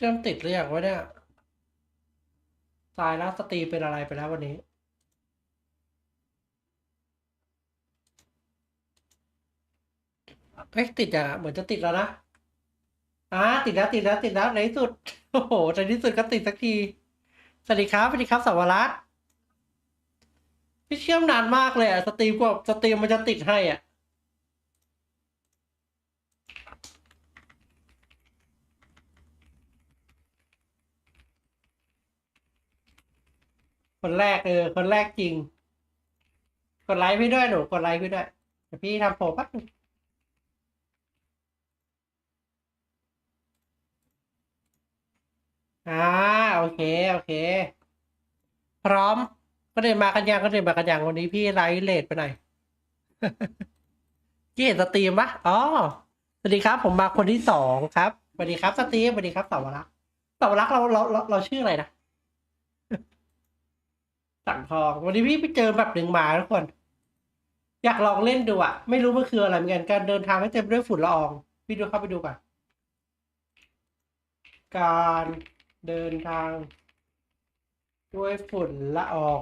เชื่อมติดหรือยังวะเนี่ย ตายแล้วสตรีมเป็นอะไรไปแล้ววันนี้ เอ๊ะติดอะเหมือนจะติดแล้วนะอ่าติดแล้วติดแล้วติดแล้วในที่สุด โอ้โหในที่สุดก็ติดสักที สวัสดีครับสวัสดีครับสวรัตน์พี่เชื่อมนานมากเลยอะสตรีมกว่าสตรีมมันจะติดให้อะ คนแรกเออ คนแรกจริง กดไลค์พี่ด้วยหนูกดไลค์พี่ด้วยเดี๋ยวพี่ทำโผล่แป๊บนึงอ่าโอเค โอเค พร้อมก็เดินมากันยังก็เดินมากันยังวันนี้พี่ไลฟ์เลทไปหน่อยพี่เห็นสตรีมปะอ๋อสวัสดีครับ ผมมาคนที่สองครับสวัสดีครับสตรีมสวัสดีครับสาวรักษ์สาวรักษ์เราเราเราเราชื่ออะไรนะ สั่งทอง วันนี้พี่ไปเจอแบบหนึ่งมาทุกคน อยากลองเล่นดูอะไม่รู้มันคืออะไรเหมือนกันการเดินทางให้เต็มไปด้วยฝุ่นละอองพี่ดูเข้าไปดูก่อนการเดินทาง ด้วยฝุ่นละออง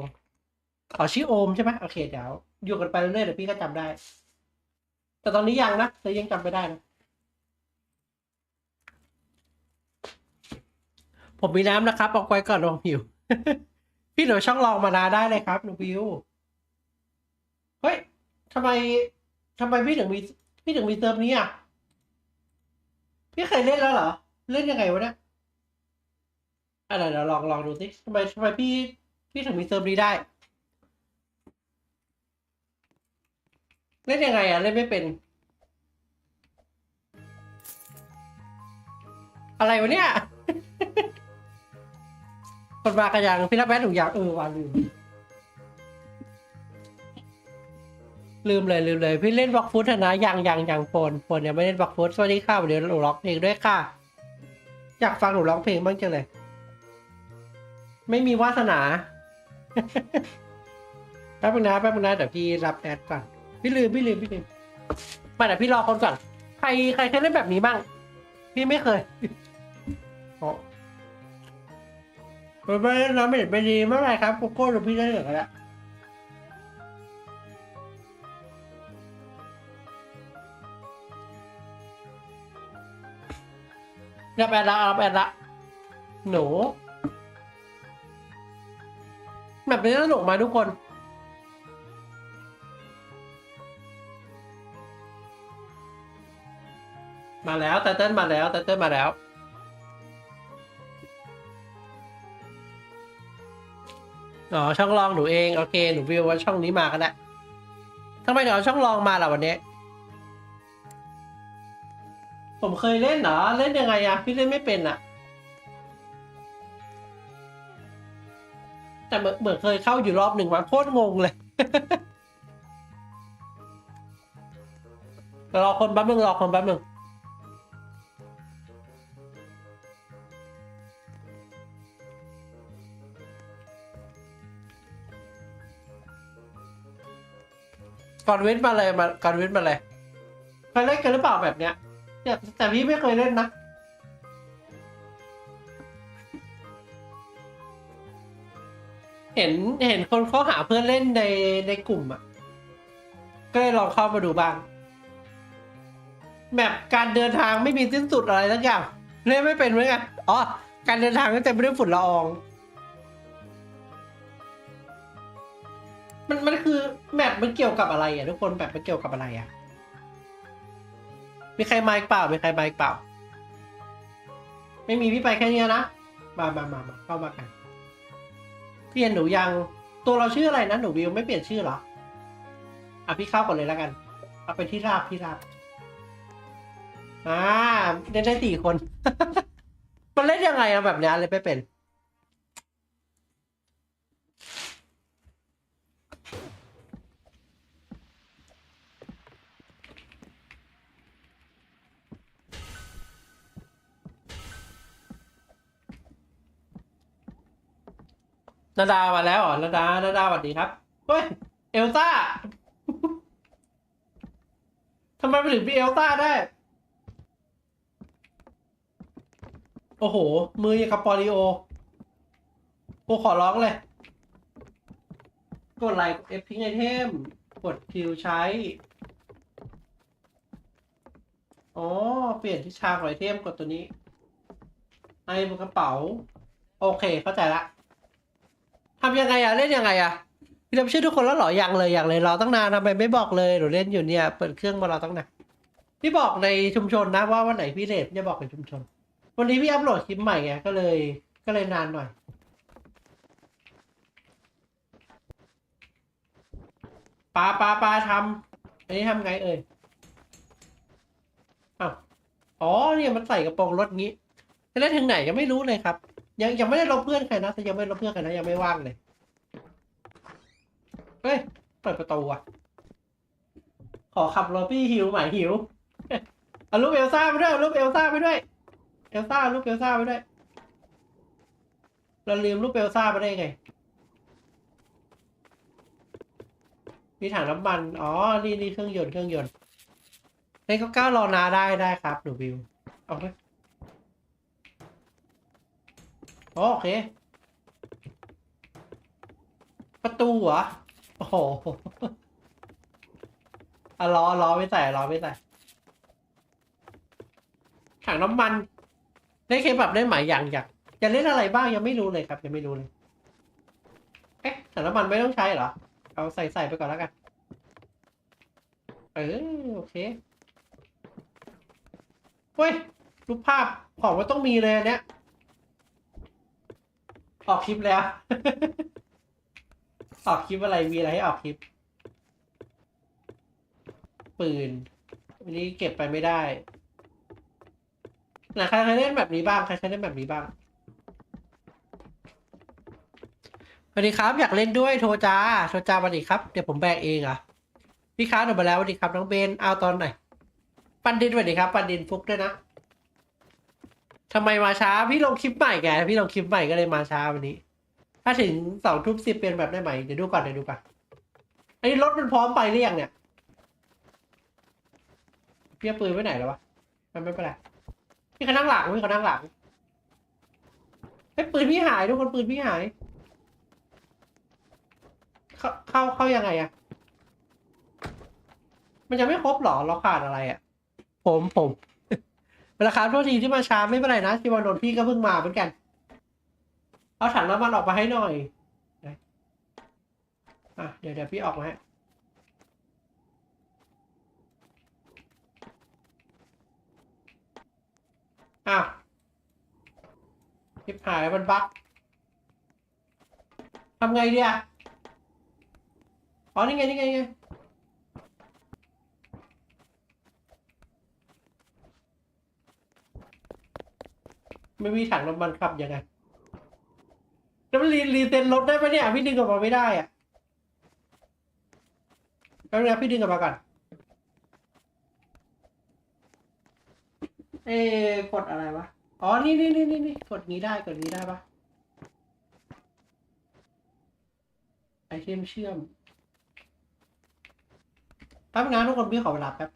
อ๋อชื่อโอมใช่ไหมโอเคเดี๋ยวอยู่กันไปเรื่อยๆเดี๋ยวพี่ก็จำได้ แต่ตอนนี้ยังนะแต่ยังจำไม่ได้นะผมมีน้ำนะครับเอาไว้ก่อนลองหิว พี่หนูช่องลองมานาได้เลยครับหนูวิวเฮ้ยทำไมทำไมพี่ถึงมีพี่ถึงมีเติมนี้อะ พี่เคยเล่นแล้วเหรอ เล่นยังไงวะเนี่ยอะไรเดี๋ยวลองลองดูสิทำไมทำไมพี่พี่ถึงมีเติมนี้ได้ เล่นยังไงอะ เล่นไม่เป็น อะไรวะเนี่ย คนมากันยังพี่รับแป๊บหนูอยากเออว่าลืมลืมเลยลืมเลย พี่เล่นบล็อกฟุตนะยังยังยังโฟนโฟนยังไม่เล่นบล็อกฟุตสวัสดีค่ะเดี๋ยวหนูร้องเพลงด้วยค่ะ อยากฟังหนูร้องเพลงบ้างจังเลย ไม่มีวาสนาแป๊บนึงนะแป๊บนึงนะเดี๋ยวพี่รับแอดก่อนพี่ลืมพี่ลืมพี่ลืมมาเดี๋ยวพี่รอคนก่อน ใครใครเคยเล่นแบบนี้บ้าง พี่ไม่เคยอ๋อ ม่เล่นนะไม่เห็นไปดีไม่เป็นไรครับโกโก้หรือพี่ได้เหลือกันแล้รับแอดละรับแอดละหนูแบบนี้สนุกไหมทุกคนมาแล้วแต่เต้นมาแล้วแต่เต้นมาแล้ว อ๋อช่องลองหนูเองโอเคหนูวิวว่าช่องนี้มาก็ได้ทำไมถึงเอาช่องลองมาล่ะวันนี้ ผมเคยเล่นเหรอ เล่นยังไงอะพี่เล่นไม่เป็นอะแต่เหมือนเหมือนเคยเข้าอยู่รอบหนึ่งมาโคตรงงเลยรอคนแป๊บนึงรอคนแป๊บนึง ก่อนเว้นมาเลยมาก่อนเว้นมาเลยเคยเล่นกันหรือเปล่าแบบเนี้ยเนี่ยแต่พี่ไม่เคยเล่นนะเห็นเห็นคนเขาหาเพื่อนเล่นในในกลุ่มอะ ก็เลยลองเข้ามาดูบ้างแบบการเดินทางไม่มีสิ้นสุดอะไรสักอย่างเล่นไม่เป็นไหมไงอ๋อการเดินทางก็เต็มได้ฝุ่นละออง มันมันคือ แมปมันเกี่ยวกับอะไรอะทุกคนแบบมันเกี่ยวกับอะไรอะ มีใครมาอีกเปล่า มีใครมาอีกเปล่า ไม่มีพี่ไปแค่นี้นะ มามามามาเข้ามากันเพี่เห็นหนูยัง ตัวเราชื่ออะไรนะหนูวิวไม่เปลี่ยนชื่อเหรอ อะพี่เข้าก่อนเลยแล้วกัน เอาไปที่ราบที่ราบ อ่าเล่นได้สี่คน มันเล่นยังไงอะแบบเนี้ยเลยไม่เป็น นาดามาแล้วเหรอนาดานาดาสวัสดีครับเฮ้ยเอลซ่าทำไมไปถึงพี่เอลซ่าได้ โอ้โห มืออย่างกับปอลิโอกูขอร้องเลย กดไลค์เอฟทิ้งไอเทม กดคิวใช้ อ๋อ เปลี่ยนทิศทางของไอเทมกดตัวนี้ ไอ้บนกระเป๋า โอเคเข้าใจละ ทำยังไงอะเล่นยังไงอะพี่ทำชื่อทุกคนแล้วเหรอยังเลยยังเลยรอตั้งนานทำไมไม่บอกเลยหนูเล่นอยู่เนี่ยเปิดเครื่องมารอตั้งนานพี่บอกในชุมชนนะว่าวันไหนพี่เลทพี่จะบอกในชุมชน วันนี้พี่อัพโหลดคลิปใหม่ไงก็เลยก็เลยนานหน่อยปลาปลาปลาทำอันนี้ทำไงเอ่ยอ้าวอ๋อเนี่ยมันใส่กระโปรงรถงี้จะเล่นถึงไหนยังไม่รู้เลยครับ ยังยังไม่ได้ลบเพื่อนใครนะแต่ยังไม่ลบเพื่อนใครนะยังไม่ว่างเลย เฮ้ย เปิดประตูอะ ขอขับรถพี่หิวหมายหิวเอารูปเอลซ่าไปด้วยอารูปเอลซ่าไปด้วย เอลซ่ารูปเอลซ่าไปด้วย เราลืมรูปเอลซ่าไปได้ไง มีถังน้ำมัน อ๋อ นี่นี่เครื่องยนต์เครื่องยนต์ในก็ก้าวรอนาได้ได้ครับหนูวิว เอาไปอ๋อ โอเค ประตูเหรอ โอ้โหอะล้อล้อไม่ใส่ล้อไม่ใส่ถังน้ำมัน ได้เคบับได้ไหมอย่างอยากจะเล่นอะไรบ้างยังไม่รู้เลยครับยังไม่รู้เลย เอ๊ะถังน้ำมันไม่ต้องใช้เหรอ เอาใส่ใส่ไปก่อนแล้วกัน เออโอเคเฮ้ยรูปภาพของมันต้องมีเลยอันเนี้ย ออกคลิปแล้ว ออกคลิปอะไรมีอะไรให้ออกคลิป ปืนวันนี้เก็บไปไม่ได้ไหนใครเคยเล่นแบบนี้บ้างใครเคยเล่นแบบนี้บ้างสวัสดีครับ อยากเล่นด้วยโทรจ้าโทรจ้าสวัสดีครับเดี๋ยวผมแบกเองอะพี่ค้าหนูมาแล้วสวัสดีครับน้องเบนเอาตอนไหนปันดินสวัสดีครับ ปันดินฟุกด้วยนะ ทำไมมาช้า พี่ลงคลิปใหม่ไงพี่ลงคลิปใหม่ก็เลยมาช้าวันนี้ ถ้าถึงสองทุ่มสิบเป็นแบบได้ไหมเดี๋ยวดูก่อนเดี๋ยวดูก่อนอันนี้รถมันพร้อมไปหรือยังเนี่ยเพี่เอาปืนไว้ไหนแล้ววะมันไม่เป็นไรพี่เขานั่งหลังพี่เขานั่งหลังไอ้ปืนพี่หายทุกคนปืนพี่หาย เข้าเข้าเข้ายังไงอะมันยังไม่ครบหรอเราขาดอะไรอะผมผม เวลาครับโทษทีที่มาช้าไม่เป็นไรนะที่วานนท์พี่ก็เพิ่งมาเหมือนกัน เอาถังน้ำมันออกมาให้หน่อยอะเดี๋ยวเดี๋ยวพี่ออกมาให้อ้าวคลิปหายมันบั๊กทำไงดีอะอ๋อนี่ไงนี่ไงนี่ไง ไม่มีถังน้ำมันขับยังไงแล้วมันรีรีเซ็นรถได้ปะเนี่ย พี่ดึงออกมาไม่ได้อะแป๊บนึงนะพี่ดึงออกมาก่อน เอ๊ะกดอะไรวะ อ๋อนี่นี่นี่นี่นี่กดนี้ได้ กดนี้ได้ปะไอเทมเชื่อมแป๊บนะทุกคนพี่ขอเวลาแป๊บ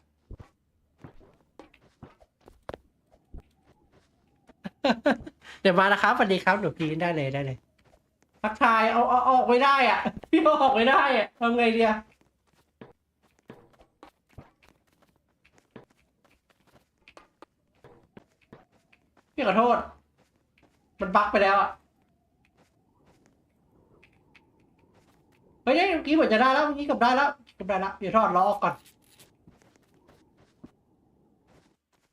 เดี๋ยวมานะครับสวัสดีครับหนูพีนได้เลยได้เลยทักทายเอาเอาเอาอกไม่ได้อะ พี่ออกไม่ได้อะทำไงดีอะพี่ขอโทษ มันบั๊กไปแล้วอะเฮ้ยเมื่อกี้เหมือนจะได้แล้วเมื่อกี้กับได้แล้วกับได้แล้วเดี๋ยวทอดล้อออกก่อน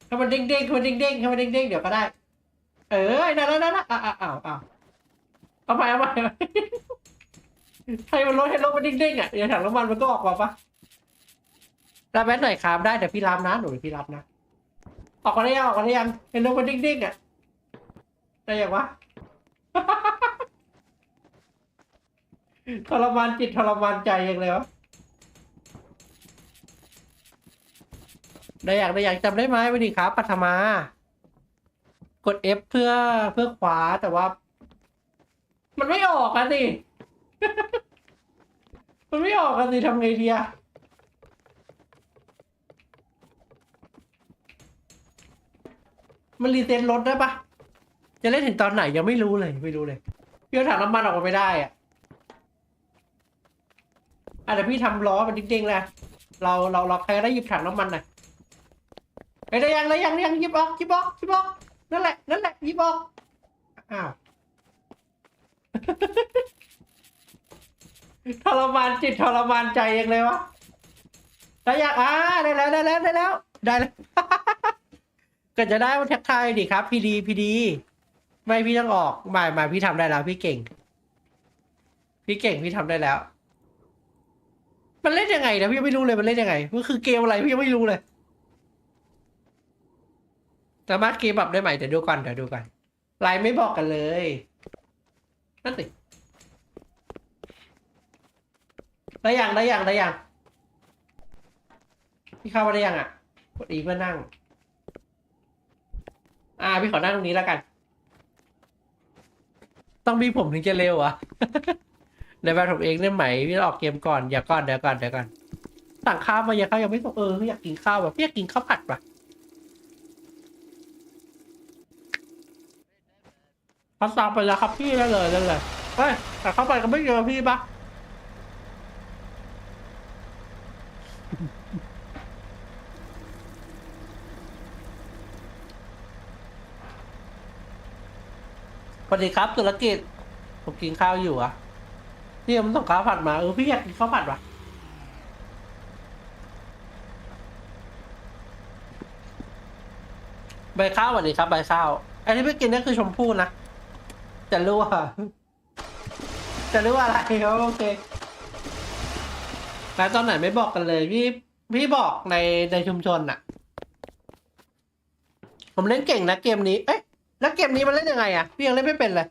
ให้มันเด้งเด้งๆให้มันเด้งเด้งๆให้มันเด้งเด้งๆเดี๋ยวก็ได้ เออนั่นนั่นนั่นอะอะอ้าวอ้าวเอาไปเอาไปเอาไปให้มันลดให้รถมันเด้งเด้งๆอะเดี๋ยวถังน้ำมันมันก็ออกมาปะรับแบตหน่อยครับได้เดี๋ยวพี่รับนะหนูพี่รับนะออกมาได้ยังออกมาได้ยังเห็นรถมันเด้งเด้งๆอะได้ยังวะทรมานจิตทรมานใจยังเลยวะได้อยากได้อยากจำได้ไหมวันนี้ครับปัทมา กด F เพื่อเพื่อขวาแต่ว่า มันไม่ออกอะสิ มันไม่ออกอะสิทำไงดีอะมันรีเซ็ตรถได้ปะจะเล่นถึงตอนไหนยังไม่รู้เลยไม่รู้เลยพี่เอาถังน้ำมันออกมาไม่ได้อะอะเดี๋ยวพี่ทำล้อมันจริงๆเลยเราเราเราใครได้หยิบถังน้ำมันหน่อยเอ้ยได้ยังได้ยังยังหยิบออกหยิบออกหยิบออก นั่นแหละ นั่นแหละหยิบออกอ้าวทรมานจิตทรมานใจยังเลยวะได้ยังอ่าได้แล้วได้แล้วได้แล้ว ได้แล้วก็จะได้มาแท็กทายดิครับ พีดีพีดี ไม่พี่ต้องออกไม่ไม่พี่ทำได้แล้ว พี่เก่ง พี่เก่งพี่ทำได้แล้ว มันเล่นยังไงนะพี่ไม่รู้เลยมันเล่นยังไงมันคือเกมอะไรพี่ไม่รู้เลย สามารถเกมปรับได้ไหมเดี๋ยวดูก่อนเดี๋ยวดูก่อนไลน์ไม่บอกกันเลย นั่นสิได้ยังได้ยังได้ยังพี่เข้ามาได้ยังอะกดอีเพื่อนั่ง อ่าพี่ขอนั่งตรงนี้แล้วกัน ต้องมีผมถึงจะเร็วอะในแบบผมเองได้ไหมพี่ออกเกมก่อนอย่าก่อนเดี๋ยวก่อนเดี๋ยวก่อนสั่งข้าวมาอย่าข้าวยังไม่ส่งเอออยากกินข้าวแบบอยากกินข้าวผัดป่ะ พอสั่งไปแล้วครับพี่ได้เลยได้เลยเฮ้ยแต่เข้าไปก็ไม่เจอพี่ปะสวัสดีครับธุรกิจผมกินข้าวอยู่อะพี่มันส่งข้าวผัดมาเออพี่อยากกินข้าวผัดวะใบข้าวสวัสดีครับใบข้าวอันที่พี่กินนี่คือชมพู่นะ จะรู้ว่าจะรู้ว่าอะไรครับโอเคแล้วตอนไหนไม่บอกกันเลย พี่พี่บอกในในชุมชนอะผมเล่นเก่งนะเกมนี้ เอ๊ะแล้วเกมนี้มันเล่นยังไงอะพี่ยังเล่นไม่เป็นเลย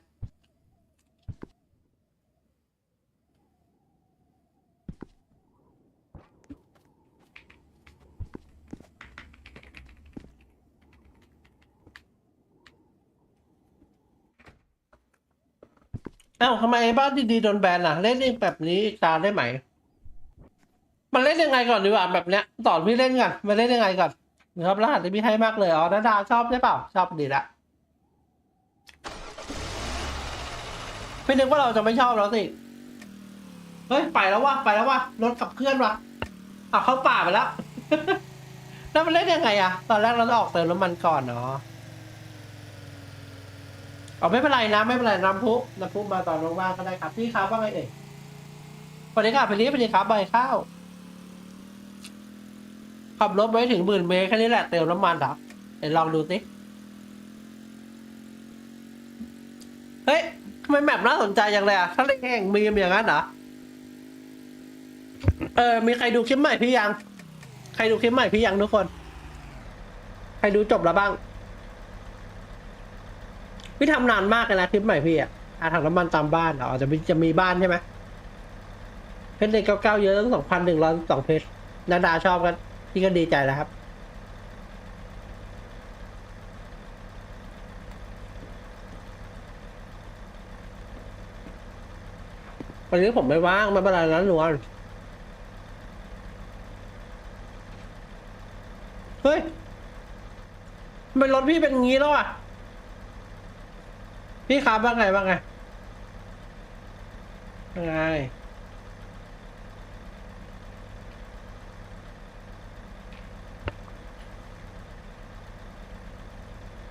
อ้าทำไมบ้านดีๆโดนแบนอะ เล่นเองแบบนี้ตาได้ไหม มันเล่นยังไงก่อนดีกว่าแบบเนี้ยสอนพี่เล่นก่อนมันเล่นยังไงก่อนนะครับรหัสที่พี่ให้มากเลยอ๋อนาดาชอบใช่เปล่าชอบดีละไม่นึกว่าเราจะไม่ชอบแล้วสิเฮ้ยไปแล้ววะไปแล้ววะรถขับเคลื่อนวะอะเข้าป่าไปแล้วแล้วมันเล่นยังไงอะตอนแรกเราจะออกเติมน้ำมันก่อนเนาะ เอ๋อไม่เป็นไรนะไม่เป็นไรน้ำพุน้ำพุมาตอนว่างๆก็ได้ครับพี่ครับว่าไงเอ่ยสวัสดีครับพี่ลิสวัสดีครับใบข้าวขับรถไปถึงหมื่นเมตรแค่นี้แหละเติมน้ำมันเหรอเดี๋ยวลองดูสิเฮ้ยทำไมแมปน่าสนใจจังเลยอะถ้าเล่นแข่งมีมอย่างนั้นเหรอเออ มีใครดูคลิปใหม่พี่ยัง ใครดูคลิปใหม่พี่ยังทุกคน ใครดูจบแล้วบ้าง พี่ทำนานมากเลยนะคลิปใหม่พี่อะอาถังน้ำมันตามบ้านเหรอจะมีจะมีบ้านใช่ไหมเพชรในเก้าเก้าเยอะตั้งสองพันหนึ่งร้อยสองเพชรนาดาชอบกันพี่ก็ดีใจแล้วครับวันนี้ผมไม่ว่างไม่เป็นไรนะหนวลเฮ้ยทำไมรถพี่เป็นงี้แล้วอะ พี่ครับว่าไงว่าไงว่าไง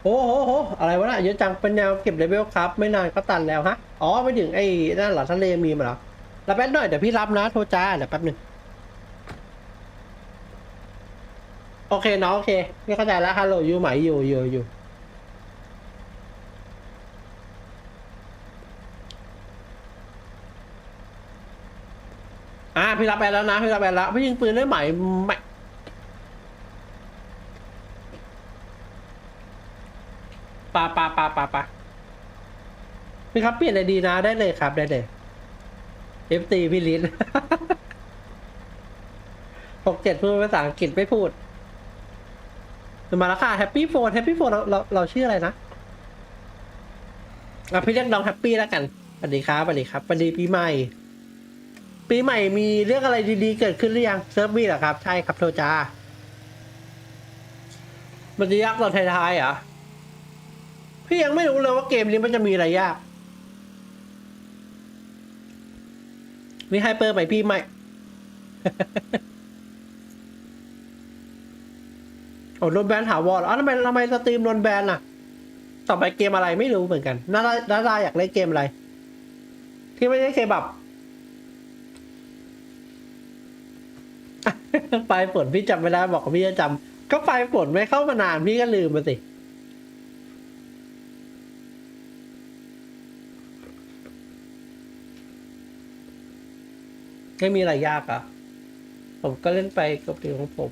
โอ้โหโหอะไรวะน่ะเยอะจังเป็นแนวเก็บเลเวลครับ ไม่นานก็ตันแล้วฮะ อ๋อไม่ถึงไอ้นั่นหรอทะเลมีมาหรอรับแป๊บหน่อยเดี๋ยวพี่รับนะโทรจ้าเดี๋ยวแป๊บหนึ่งโอเคน้องโอเคพี่เข้าใจแล้วฮัลโหลอยู่ไหมอยู่อยู่อยู่ พี่รับไปแล้วนะพี่รับไปแล้วพี่ยิงปืนได้ไหมไม่ปาปาปาปาปาพี่ครับเปลี่ยนไอดีนะได้เลยครับได้เลยเอฟตีพี่ลินหกเจ็ดพูดภาษาอังกฤษไม่พูดมาแล้วค่ะแฮปปี้โฟนแฮปปี้โฟนเราเราเราชื่ออะไรนะอะพี่เรียกน้องแฮปปี้แล้วกันสวัสดีครับสวัสดีครับสวัสดีปีใหม่ ปีใหม่มีเรื่องอะไรดีๆ เกิดขึ้นหรือยังเซิร์ฟมีเหรอครับ ใช่ครับโทจา มันจะยากตอนท้ายๆเหรอ พี่ยังไม่รู้เลยว่าเกมนี้มันจะมีอะไรยาก มีไฮเปอร์ไปพี่ไม่ โอ้โดนแบนถาวรอ๋อทำไมทำไมสตรีมโดนแบนล่ะ ต่อไปเกมอะไรไม่รู้เหมือนกันน่าน่าอยากเล่นเกมอะไร ที่ไม่ใช่เคบับ ปลายฝนพี่จำไม่ได้บอกพี่จะจำก็ปลายฝนไม่เข้ามานานพี่ก็ลืมมาสิไม่มีอะไรยากอะ ผมก็เล่นไปกับเดียวของผม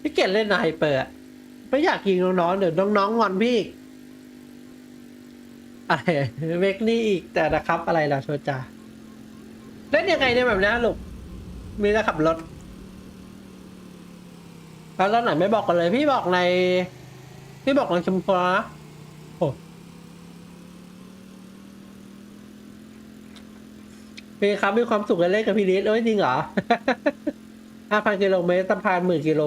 พี่เกดเล่นไฮเปอร์ไม่อยากยิงน้องๆเดี๋ยวน้องๆงอนพี่อะไรเวกนี่อีกแต่นะครับอะไรล่ะโชจา ล่นยังไงเนี่ยแบบนี้ลูกมีแต่ขับรถแล้วตอนไหนไม่บอกกันเลย พี่บอกใน พี่บอกในชมพูนะโอ้พี่ครับมีความสุขเลยเล่นกับพี่ลิศเอ้ยจริงเหรอห้าพันกิโลเมตรสะพานหมื่นกิโล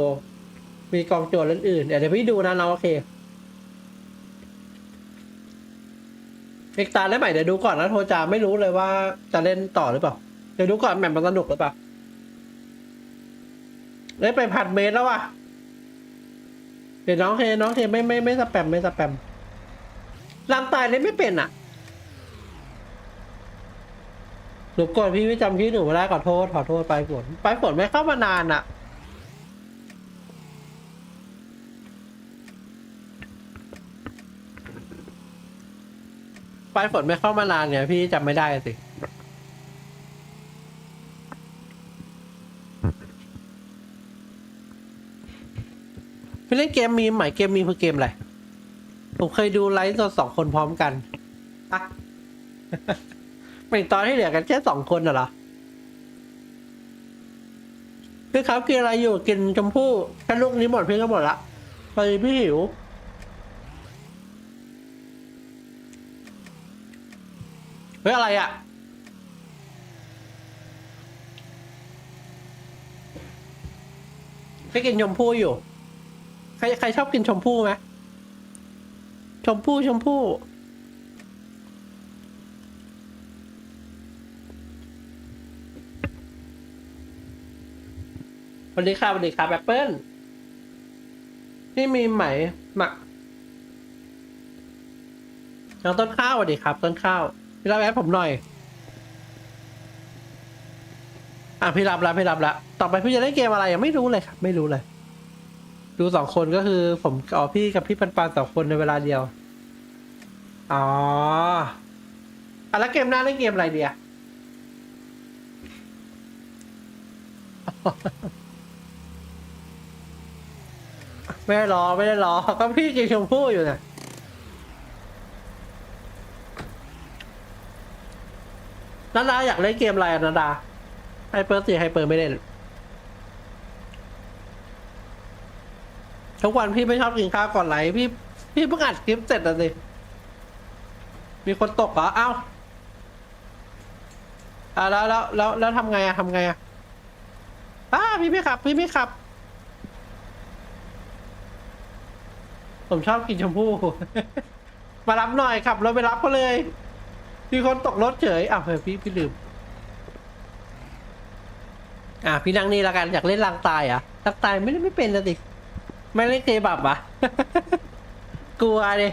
มีกองโจรเล่นอื่นเดี๋ยวพี่ดูนะน้องโอเคเอกตาได้ใหม่เดี๋ยวดูก่อนนะโทรจาไม่รู้เลยว่าจะเล่นต่อหรือเปล่า ดี๋ยวดูก่อนแมปมันสนุกหรือเปล่าเล่นไปพันเมตรแล้วว่ะ เดี๋ยวน้องเทน้องเทไม่ไม่ไม่สแปมไม่สแปมลำตายเล่นไม่เป็นอะหนูก่อนพี่ไม่จำพี่หนูไม่ได้ขอโทษขอโทษไปฝนไปฝนไม่เข้ามานานอะไปฝนไม่เข้ามานานเนี่ยพี่จำไม่ได้สิ พี่เล่นเกมมีมใหม่เกมมีมคือเกมอะไร ผมเคยดูไลฟ์สดสองคนพร้อมกันอะเป็นตอนที่เหลือกันแค่สองคนเหรอพี่ครับกินอะไรอยู่กินชมพู่แค่ลูกนี้หมดพี่ก็หมดละพอดีพี่หิวเฮ้ยอะไรอะพี่กินชมพู่อยู่ ใครใครชอบกินชมพู่ไหมชมพู่ชมพู่สวัสดีครับสวัสดีครับแอปเปิ้ลนี่มีไหมหมักน้องต้นข้าวสวัสดีครับ ต้นข้าวพี่รับแอปผมหน่อย อะพี่รับแล้วพี่รับแล้วต่อไปพี่จะเล่นเกมอะไรยังไม่รู้เลยครับ ไม่รู้เลย ดูสองคนก็คือ ผมอ๋อพี่กับพี่ปันปันสองคนในเวลาเดียว อ๋ออะแล้วเกมหน้าเล่นเกมอะไรเดียไม่ได้รอไม่ได้รอก็พี่กินชมพู่อยู่เนี่ยนาดาอยากเล่นเกมอะไรอะนาดาไฮเปอร์สิไฮเปอร์ไม่เล่น ทุกวันพี่ไม่ชอบกินข้าวก่อนไหลฟ์พี่ พี่เพิ่งอัดคลิปเสร็จอะสิมีคนตกเหรอเอ้าอ่าแล้วแล้วแล้วแล้วทำไงอะทำไงอะอ้าพี่ไม่ขับ พี่ไม่ขับ ผมชอบกินชมพู่ มารับหน่อยขับรถไปรับเขาเลย มีคนตกรถเฉยอ้าวเฮ้ยพี่พี่ลืม อะพี่นั่งนี่แล้วกันอยากเล่นลางตายอะลางตายไม่ได้ไม่เป็นนะสิ ไม่เล่นเคบับอะ กลัวดิ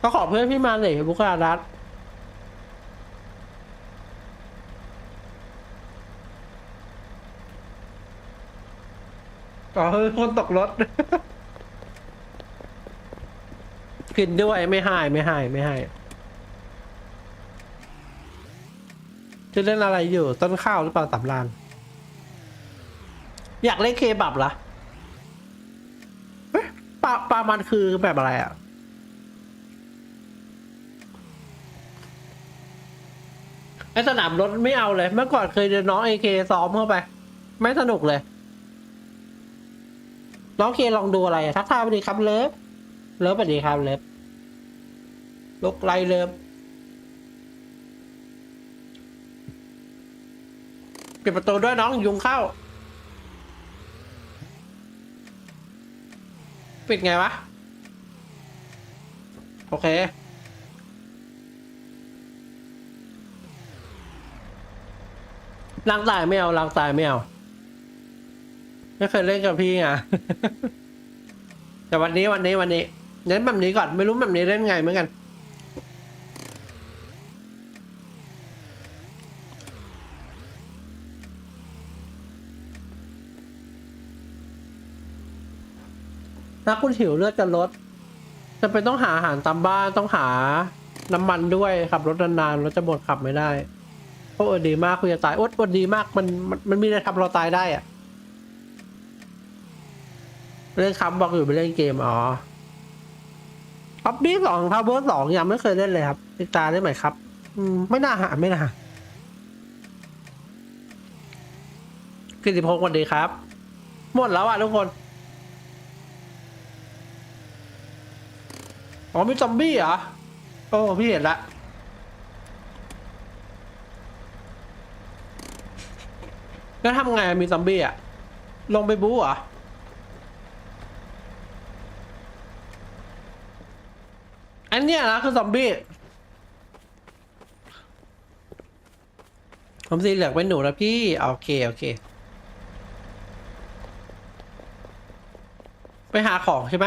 ก็ขอเพื่อนพี่มาหน่อยบุคลารัตน์อ๋อเฮ้ยคนตกรถผิดด้วยไม่ให้ไม่ให้ไม่ให้จะเล่นอะไรอยู่ ต้นข้าวหรือเปล่าสำราน อยากเล่นเคบับเหรอเอ๊ะปลาปลามันคือแบบอะไรอะ ไอสนามรถไม่เอาเลย เมื่อก่อนเคยเดินน้องเอเคซ้อมเข้าไป ไม่สนุกเลย น้องเคลองดูอะไรอะทักทายสวัสดีครับเลิฟ เลิฟสวัสดีครับเลิฟลุกไลเลิฟปิดประตูด้วยน้องยุงเข้า ปิดไงวะ โอเค ล้างตายไม่เอาล้างตายไม่เอาไม่เคยเล่นกับพี่ไงแต่วันนี้วันนี้วันนี้เน้นแบบนี้ก่อนไม่รู้แบบนี้เล่นไงเหมือนกัน ถ้าคุณหิวเลือดจะลดจะเป็นต้องหาอาหารตามบ้านต้องหาน้ำมันด้วยขับรถนานๆรถจะหมดขับไม่ได้โอ้เออดีมากคุณจะตายโอ๊ตอดดีมากมันมันมันมีอะไรทำเราตายได้อะเล่นคำบอกอยู่ไปเล่นเกมอ๋อพับบี้สองพาวเวอร์สองยังไม่เคยเล่นเลยครับติดตาได้ไหมครับ อืมไม่น่าหาไม่น่าหากิติพงศ์วัสดีครับ หมดแล้วอะทุกคน อ๋อมีซอมบี้เหรอโอ้พี่เห็นละแล้วทำไงมีซอมบี้อะลงไปบู๊เหรออันเนี้ยนะคือซอมบี้ผมสีเหลืองเป็นหนูนะพี่ โอเค โอเค ไปหาของใช่ไหม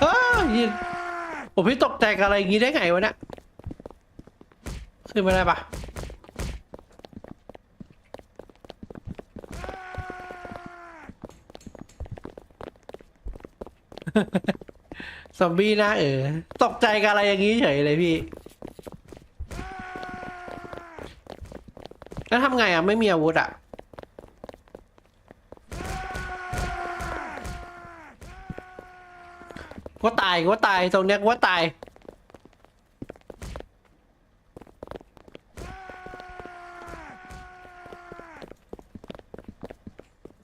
เฮ้ย ผมพี่ตกใจกับอะไรอย่างงี้ได้ไงวะเนี่ยขึ้นไม่ได้ปะซอมบี้นะเออตกใจกับอะไรอย่างงี้เฉยเลยพี่ แล้วทำไงอะ ไม่มีอาวุธอะ ว่าตายว่าตายตรงเนี้ยว่าตาย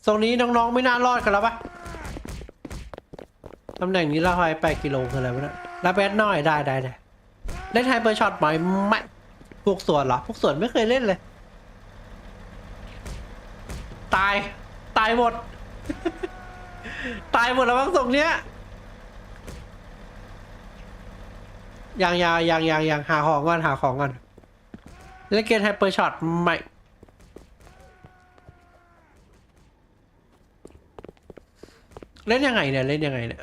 ตรงนี้น้องๆไม่น่ารอดกันแล้วปะตำแหน่งนี้เราไปแปดกิโลคืออะไรวะเนี่ยรับแบดน้อยได้ได้ได้เล่นไฮเปอร์ช็อตไหมไม่พวกสวนเหรอพวกสวนไม่เคยเล่นเลย ตาย ตายหมด ตายหมดแล้วบ้างตรงเนี้ย ยังยังยังยังยังหาของก่อนหาของก่อนเล่นเกมไฮเปอร์ช็อตใหม่เล่นยังไงเนี่ยเล่นยังไงเนี่ย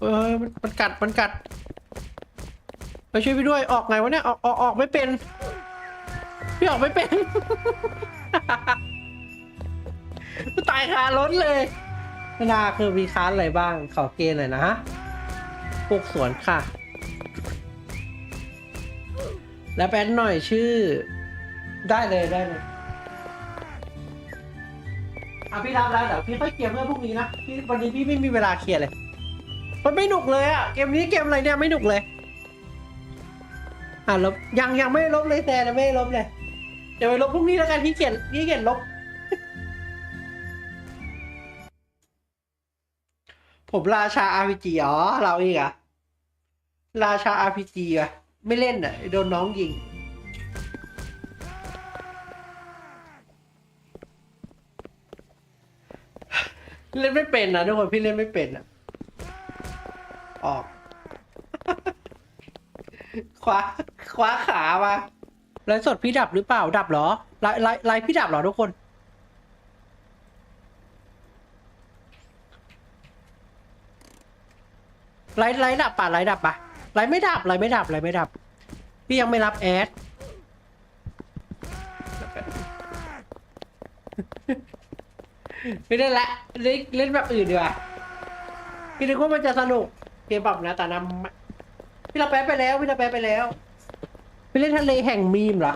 เฮ้ยมันมันกัดมันกัดไปช่วยพี่ด้วยออกไงวะเนี่ยออกออกออกไม่เป็นพี่ออกไม่เป็นตายคารถเลยเวลาคือมีค้านอะไรบ้างขอเกณฑ์หน่อยนะฮะ ปลูกสวนค่ะ แล้วแปนหน่อยชื่อ ได้เลยได้เลยอะพี่รับแล้วเดี๋ยวพี่ค่อยเคลียร์เพื่อพรุ่งนี้นะพี่วันนี้พี่ไม่มีเวลาเคลียร์เลย มันไม่หนุกเลยอะเกมนี้เกมอะไรเนี่ยไม่หนุกเลย อะลบยังยังไม่ลบเลยแต่ไม่ลบเลย เดี๋ยวไปลบพรุ่งนี้แล้วกันพี่เขียนพี่เขียนลบ ผมราชา RPG อ๋อเราอีกอะ ราชา RPG อะไม่เล่นอะโดนน้องยิง เล่นไม่เป็นนะทุกคนพี่เล่นไม่เป็นอะออก คว้าคว้าขามาไลฟ์สดพี่ดับหรือเปล่าดับเหรอไลฟ์ไลฟ์ไลฟ์พี่ดับเหรอทุกคน ไลฟ์ไลฟ์ดับป่ะไลฟ์ดับป่ะ ไลฟ์ไม่ดับไลฟ์ไม่ดับไลฟ์ไม่ดับ พี่ยังไม่รับแอดไม่ได้ละเล่นเล่นแบบอื่นดีกว่าพี่นึกว่ามันจะสนุกเกมปรับนะแต่นำพี่เราแป๊บไปแล้วพี่เราแป๊บไปแล้วไปเล่นทะเลแห่งมีมเหรอ